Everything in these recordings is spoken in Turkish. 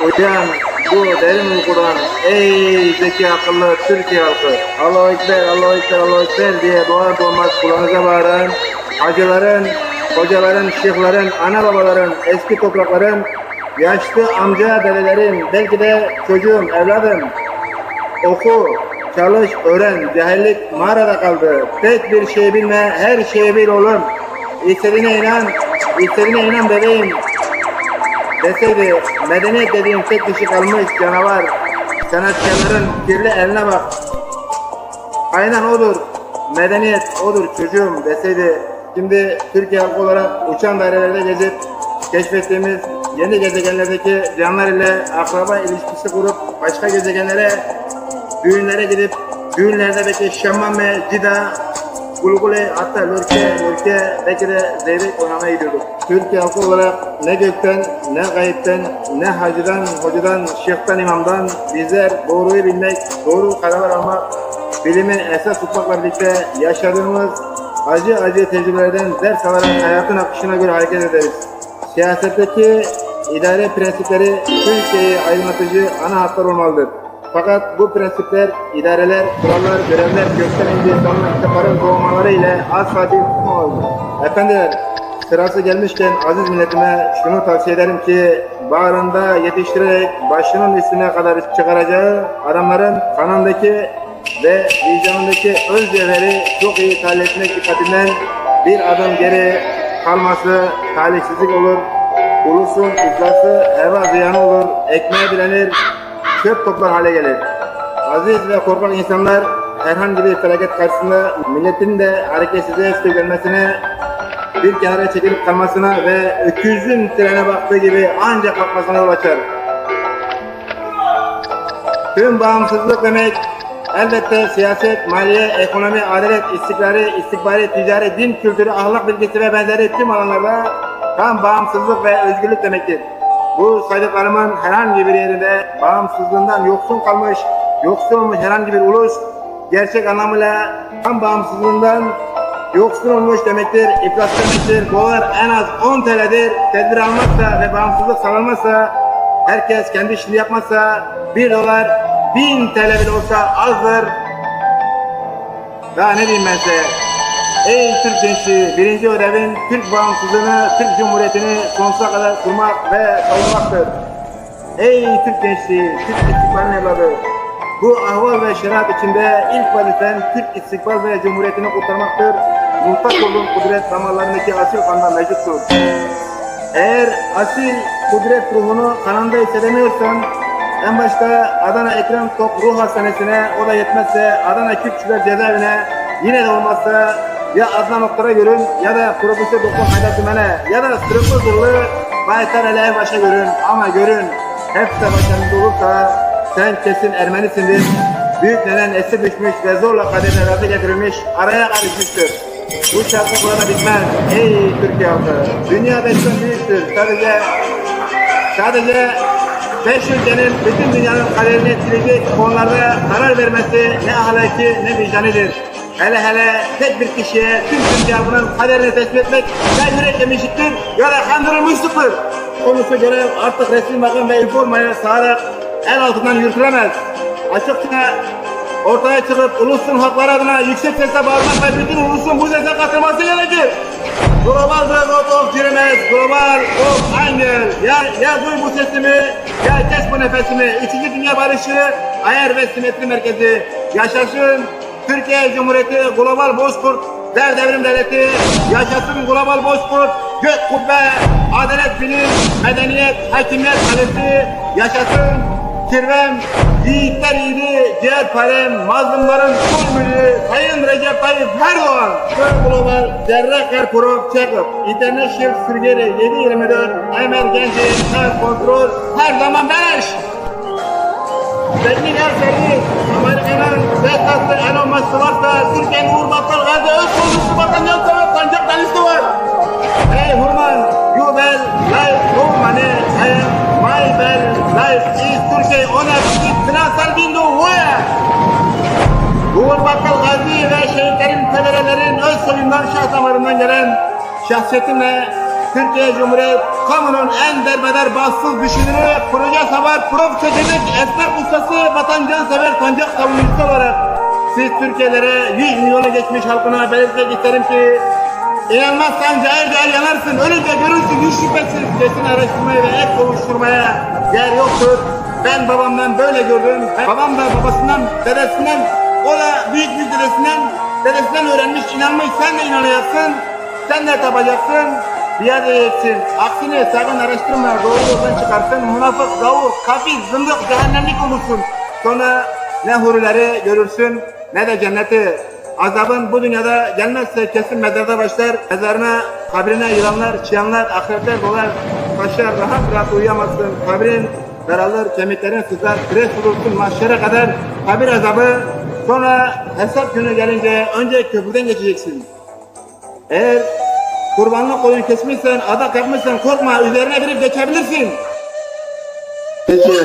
uyan bu derin uykudan ey zeki akıllı Türkiye halkı Allahu Ekber Allahu Ekber Allahu Ekber diye doğar doğmaz kulağınıza bağıran hacıların, hocaların, şeyhlerin, ana babaların, eski toprakların, yaşlı amca dedelerin, belki de çocuğum, evladım oku, çalış, öğren. Cahillik mağarada kaldı. Tek bir şey bilme, her şeyi bil oğlum. İstediğine inan, istediğine inan bebeğim. Deseydi medeniyet dediğin tek kişi kalmış canavar. Sanatkarların kirli eline bak. Aynen odur. Medeniyet odur çocuğum deseydi. Şimdi Türkiye halkı olarak uçan dairelerde gezip keşfettiğimiz yeni gezegenlerdeki canlar ile akraba ilişkisi kurup başka gezegenlere düğünlere gidip düğünlerdeki şamman ve cida Gulgule hatta lörke, lörke belki de zeyrek oynamaya gidiyorduk. Türkiye halkı olarak ne gökten, ne gayipten, ne hacıdan, hocadan, şeyhten, imamdan bizler doğruyu bilmek, doğru kararlar almak, bilimin esas tutmakla birlikte yaşadığımız acı acı tecrübelerden ders alarak hayatın akışına göre hareket ederiz. Siyasetteki idare prensipleri Türkiye'yi aydınlatıcı ana hatlar olmalıdır. Fakat bu prensipler, idareler, kurallar, görevler indiği zaman kitapların doğmaları ile asla bir tutmamalıdır. Efendiler, sırası gelmişken aziz milletime şunu tavsiye ederim ki bağrında yetiştirerek başının üstüne kadar çıkaracağı adamların kanındaki ve vicdanındaki öz cevheri çok iyi tahlil etmek dikkatinden bir adım geri kalması talihsizlik olur. Ulusun iflası heva ziyanı olur. Ekmeğe bilenir, çöp toplar hale gelir. Aziz ve korkak insanlar herhangi bir felaket karşısında milletin de hareketsizliğe sürüklenmesine bir kenara çekilip kalmasına ve öküzün trene baktığı gibi ancak kalkmasına yol açar. Tüm bağımsızlık demek elbette siyaset, maliye, ekonomi, adalet, istikrarı, istikbali, ticari, din kültürü, ahlak bilgisi ve benzeri tüm alanlarda tam bağımsızlık ve özgürlük demektir. Bu saydıklarımın herhangi bir yerinde bağımsızlığından yoksun kalmış, yoksun olmuş herhangi bir ulus gerçek anlamıyla tam bağımsızlığından yoksun olmuş demektir, iflas demektir. Dolar en az 10 TL'dir. Tedbir almazsa ve bağımsızlık sağlanmazsa, herkes kendi işini yapmazsa 1 dolar 1000 TL bile olsa azdır. Daha ne diyeyim ben size? Ey Türk gençliği, birinci ödevin Türk bağımsızlığını, Türk Cumhuriyeti'ni sonsuza kadar kurmak ve savunmaktır. Ey Türk gençliği, Türk istikbalinin evladı, bu ahval ve şeriat içinde ilk vazifen Türk istikbal ve Cumhuriyeti'ni kurtarmaktır. Muhtaç olduğun kudret damarlarındaki asil kanda mevcuttur. Eğer asil kudret ruhunu kanında hissedemiyorsan, en başta Adana Ekrem Tok Ruh Hastanesi'ne, o da yetmezse Adana Kürtçüler Cezaevine, yine de olmazsa ya Adnan Oktar'a görün ya da Profesör Doktor Haydar Tümen'e ya da Sırpızırlı Baytar Ali Erbaş'a görün ama görün hepsi başarılı olursa sen kesin Ermenisindir. Büyük neden esir düşmüş ve zorla kaderine getirilmiş, araya karışmıştır. Bu şarkı burada bitmez. Ey Türkiye halkı! Dünya beşten büyüktür. Sadece, sadece beş ülkenin bütün dünyanın kaderini etkileyecek konularda karar vermesi ne ahlaki ne vicdanidir. Hele hele tek bir kişiye tüm halkının kaderini tespit etmek ya yürek yemişliktir ya da kandırılmışlıktır. Konusu görev artık resmi makam ve üniformaya sağarak el altından yürütülemez. Açıkça ortaya çıkıp ulusun hakları adına yüksek sesle bağırmak ve bütün ulusun bu sese katılması gerekir. Global Brotherhood of Dreamers, Global of Angel. Ya, ya duy bu sesimi, ya kes bu nefesimi. İkinci Dünya Barışı, Ayar ve Simetri Merkezi. Yaşasın Türkiye Cumhuriyeti Global Bozkurt Der Devrim Devleti. Yaşasın Global Bozkurt, Gök Kubbe, Adalet Bilim, Medeniyet, Hakimiyet Kalesi. Yaşasın Kirvem, yiğitler yiğidi, ciğerparem, mazlumların kulmülü, Sayın Recep Tayyip Erdoğan, Gök Global, Zerre Kerpurov, Çekip, International Sürgeri 724, Emergency, Health Control, her zaman beleş. Teknik her Zekatlı Elon Musk varsa, Türkiye'nin Uğur Battal Gazi Öz Kozusu Bakancan Savat Sancak Danisti var. Hey Hurman, you bell life no money, I my bell life is Türkiye owner is finansal window where? Uğur Bakkal Gazi ve şehitlerin fenerelerin öz soyundan şah damarından gelen şahsiyetimle Türkiye Cumhuriyet kamunun en derbeder bahtsız düşünürü, proje savar, profesyonel esnaf ustası, vatan sever sancak savunucusu olarak siz Türkiye'lere 100 milyonu geçmiş halkına belirtmek isterim ki İnanmazsan cahil cahil yanarsın. Ölünce görürsün hiç şüphesiz. Kesin araştırmaya ve et kovuşturmaya yer yoktur. Ben babamdan böyle gördüm. Babam da babasından, dedesinden, o da büyük bir dedesinden, dedesinden öğrenmiş, inanmış. Sen de inanacaksın. Sen de tapacaksın. Biat edeceksin. Aksine sakın araştırma. Doğru yoldan çıkarsın. Münafık, gavur, kafir, zındık, cehennemlik olursun. Sonra ne hurileri görürsün ne de cenneti. Azabın bu dünyada gelmezse kesin mezarda başlar. Mezarına, kabrine yılanlar, çıyanlar, akrepler dolar. Taşlar rahat rahat uyuyamazsın. Kabrin daralır, kemiklerin sızlar, stres bulursun mahşere kadar. Kabir azabı sonra hesap günü gelince önce köprüden geçeceksin. Eğer kurbanlık koyun kesmişsen, adak yapmışsan korkma üzerine binip geçebilirsin. Peki.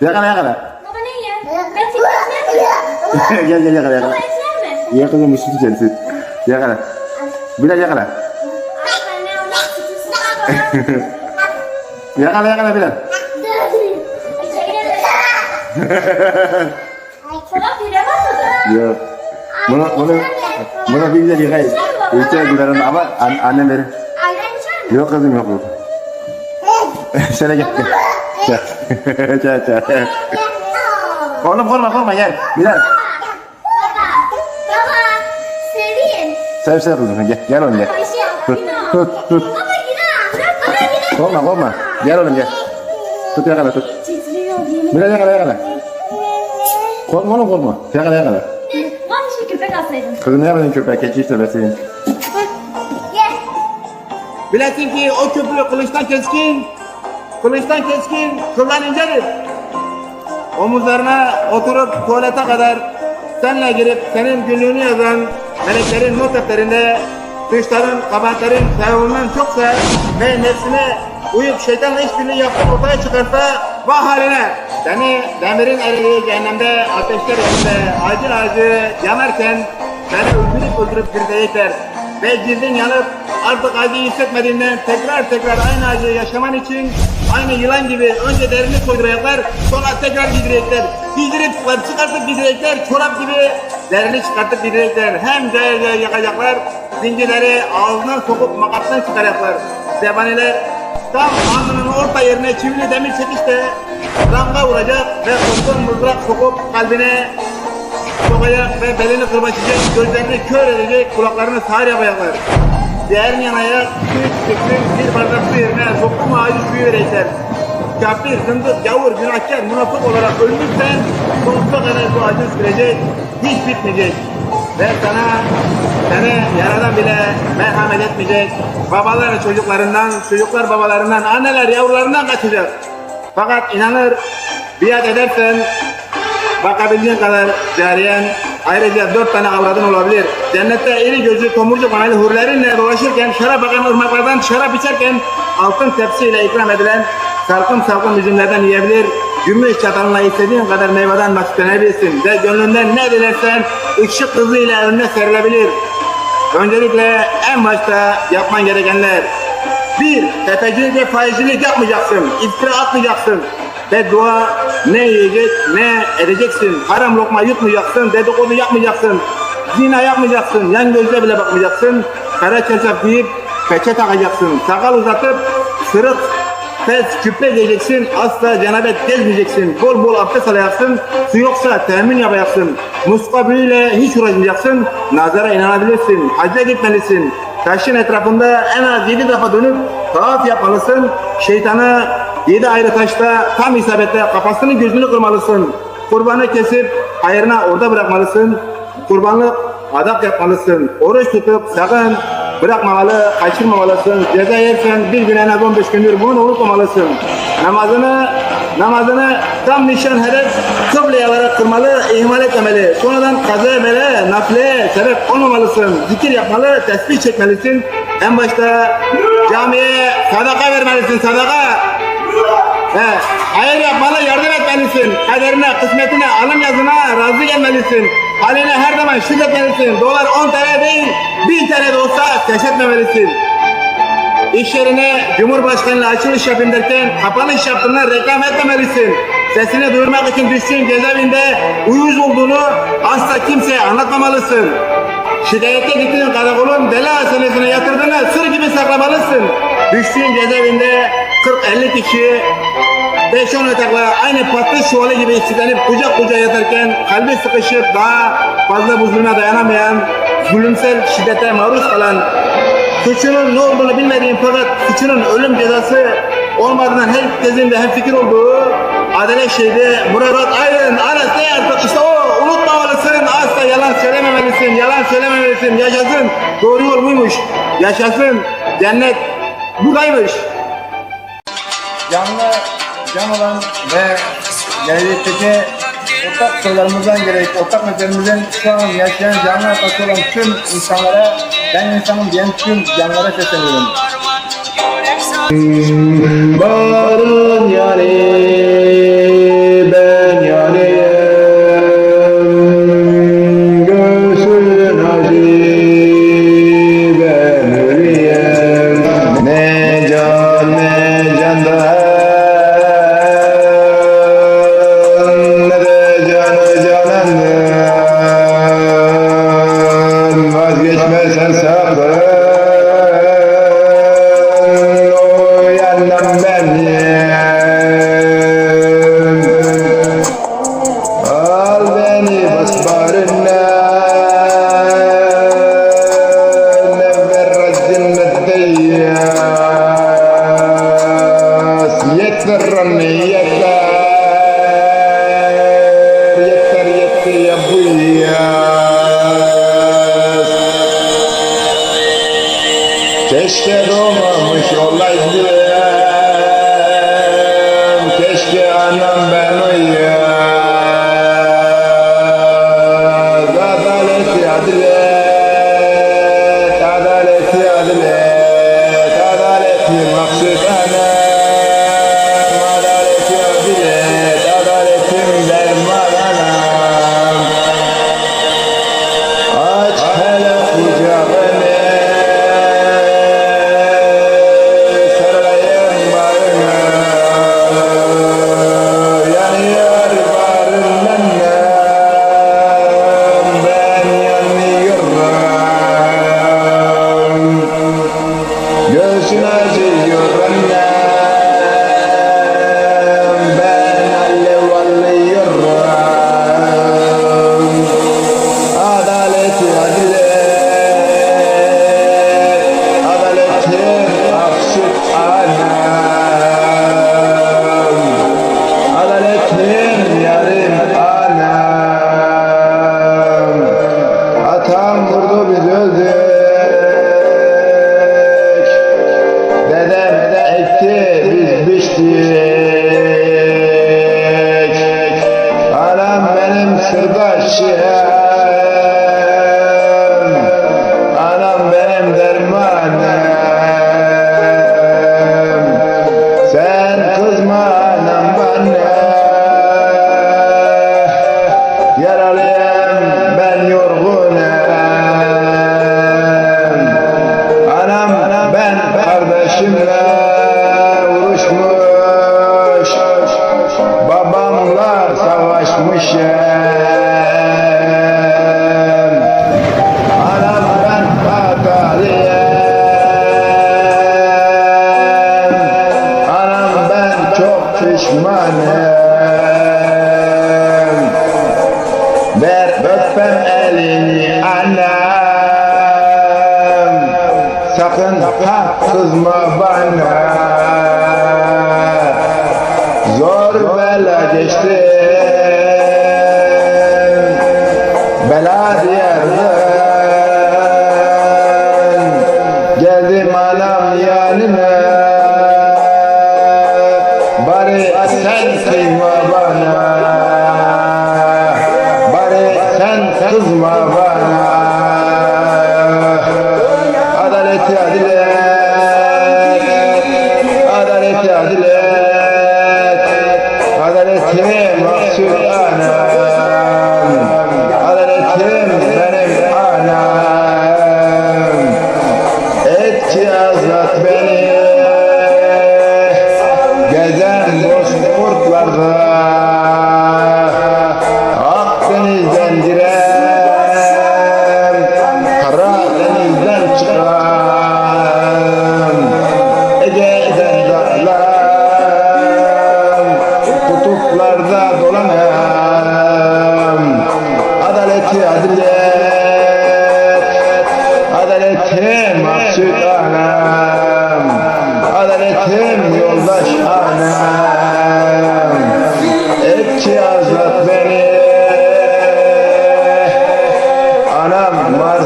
Yakala yakala. Baba ne yer? Ben tekrar gel gel yakala yakala. Baba etler mi? Yakala üstü kendisi. Yakala. Bilal yakala. Yakala yakala Bilal. Yok. Bunu bunu bunu güzel yıkayın. İçer Bilal'ın ama an, annem verir. Yok kızım yok yok. Şöyle gel. Gel. Gel gel. Oğlum korkma korkma gel. Bilal. Sev sev kızım gel. Gel oğlum gel. Tut tut tut. Korkma korkma. Gel oğlum gel. Tut yakala tut. Bilal yakala yakala. Korkma oğlum korkma. Yakala yakala. Bak şu köpek alsaydın. Kızım ne yapıyorsun köpeğe? Keçi işte besleyin. Bilesin ki o köprü kılıçtan keskin, kılıçtan keskin, kıldan incedir. Omuzlarına oturup tuvalete kadar senle girip senin günlüğünü yazan meleklerin not defterinde suçların, kabahatlerin sevabından çoksa ve nefsine uyup şeytanla işbirliği yapıp ortaya çıkarsa vah haline. Seni demirin eridiği cehennemde ateşler içinde acı acı yanarken seni öldürüp öldürüp diriltecekler ve cildin yanıp artık acıyı hissetmediğinden tekrar tekrar aynı acıyı yaşaman için aynı yılan gibi önce derini koyduracaklar sonra tekrar giydirecekler. Giydirip çıkartıp giydirecekler çorap gibi derini çıkartıp giydirecekler. Hem cayır cayır yakacaklar zincirleri ağzından sokup makattan çıkaracaklar. Zebaniler tam alnının orta yerine çivili demir çekişte damga vuracak ve kurşun mızrak sokup kalbine sokacak ve belini kırbaçlayacak, gözlerini kör edecek, kulaklarını sağır yapacaklar. Diğer yanaya su içeceksin, bir bardak su yerine sokum ağacı suyu verecekler. Kafir, zındık, gavur, günahkar, münafık olarak ölmüşsen sonsuza kadar bu acı sürecek, hiç bitmeyecek. Ve sana, seni yaradan bile merhamet etmeyecek. Babalar çocuklarından, çocuklar babalarından, anneler yavrularından kaçacak. Fakat inanır, biat edersen Bakabildiğin kadar cariyen, ayrıca dört tane avradın olabilir. Cennette iri gözlü tomurcuk anaylı hurlerinle dolaşırken, şarap akan ırmaklardan şarap içerken, altın tepsiyle ikram edilen salkım salkım üzümlerden yiyebilir. Gümüş çatalına istediğin kadar meyveden nasiplenebilirsin. Ve gönlünden ne dilersen ışık hızıyla önüne serilebilir. Öncelikle en başta yapman gerekenler. Bir, tefecilik ve faizcilik yapmayacaksın. İftira atmayacaksın. Beddua ne yiyecek ne edeceksin. Haram lokma yutmayacaksın. Dedikodu yapmayacaksın. Zina yapmayacaksın. Yan gözle bile bakmayacaksın. Kara çarşaf giyip peçe takacaksın. Sakal uzatıp sırık Fes küpe giyeceksin, asla cenabet gezmeyeceksin, bol bol abdest alacaksın, su yoksa temin yapacaksın, muska büyüyle hiç uğraşmayacaksın, nazara inanabilirsin, hacca gitmelisin, taşın etrafında en az yedi defa dönüp tavaf yapmalısın, şeytanı yedi ayrı taşta tam isabetle kafasını gözünü kırmalısın, kurbanı kesip hayırına orada bırakmalısın, kurbanlık adak yapmalısın, oruç tutup sakın bırakmamalı, kaçırmamalısın. Ceza yersen bir gün en az 15 gündür bunu unutmamalısın. Namazını, namazını tam nişan hedef kıbleye alarak kırmalı, ihmal etmemeli. Sonradan kaza bele, nafile sebep olmamalısın. Zikir yapmalı, tesbih çekmelisin. En başta camiye sadaka vermelisin, sadaka. He, hayır yapmalı, yardım etmelisin. Kaderine, kısmetine, alım yazına razı gelmelisin. Haline her zaman şükretmelisin. Dolar 10 TL değil, 1000 TL de olsa ses etmemelisin. İş yerine Cumhurbaşkanı'yla açılış yapayım derken kapanış yaptığında reklam etmemelisin. Sesini duyurmak için düştüğün cezaevinde uyuz olduğunu asla kimseye anlatmamalısın. Şikayete gittiğin karakolun deli hastanesine yatırdığını sır gibi saklamalısın. Düştüğün cezaevinde 40-50 kişi 5-10 yatakla aynı patlı şuvalı gibi istiklenip kucak kucağa yatarken kalbi sıkışıp daha fazla bu zulme dayanamayan, zulümsel şiddete maruz kalan suçunun ne olduğunu bilmediğim fakat suçunun ölüm cezası olmadığından herkesin de hemfikir olduğu adalet şehidi Murat Aydın. Aras ne artık işte o. Unutmamalısın. Asla yalan söylememelisin yalan söylememelisin. Yaşasın. Doğru yol buymuş. Yaşasın. Cennet buradaymış. Canlı can olan ve gelecekteki ortak sorularımızdan gerek ortak meselelerimizden şu an yaşayan canlı hayatta olan tüm insanlara ben insanım diyen tüm canlılara sesleniyorum. Barın yani inşallah. İnşallah izin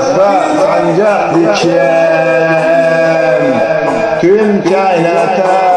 Varsa sancak dikeyim Tüm kainata